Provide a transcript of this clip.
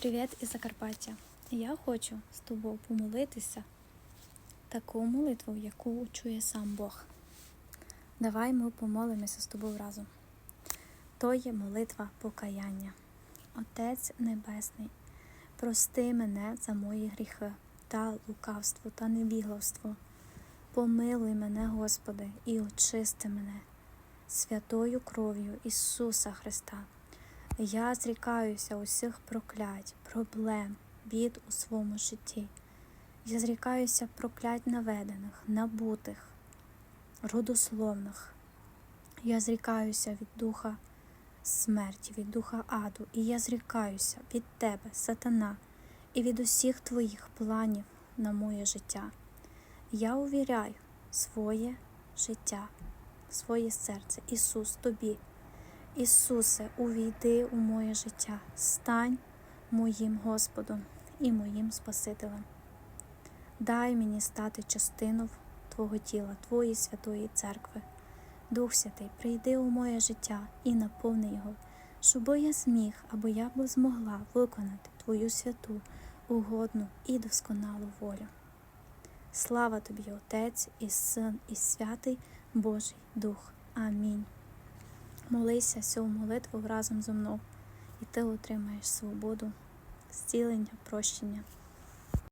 Привіт із Закарпаття. Я хочу з тобою помолитися таку молитву, яку чує сам Бог. Давай ми помолимося з тобою разом. То є молитва покаяння. Отець Небесний, прости мене за мої гріхи та лукавство та невігластво. Помилуй мене, Господи, і очисти мене святою кров'ю Ісуса Христа. Я зрікаюся усіх проклять, проблем, бід у своєму житті. Я зрікаюся проклять наведених, набутих, родословних. Я зрікаюся від духа смерті, від духа аду, і я зрікаюся від тебе, сатана, і від усіх твоїх планів на моє життя. Я увіряю своє життя, своє серце, Ісус, тобі. Ісусе, увійди у моє життя, стань моїм Господом і моїм Спасителем. Дай мені стати частиною Твого тіла, Твоєї святої церкви. Дух Святий, прийди у моє життя і наповни його, щоб я зміг або я б змогла виконати Твою святу, угодну і досконалу волю. Слава тобі, Отець і Син, і Святий Божий Дух. Амінь. Молися цю молитву разом зо мною, і ти отримаєш свободу, зцілення, прощення.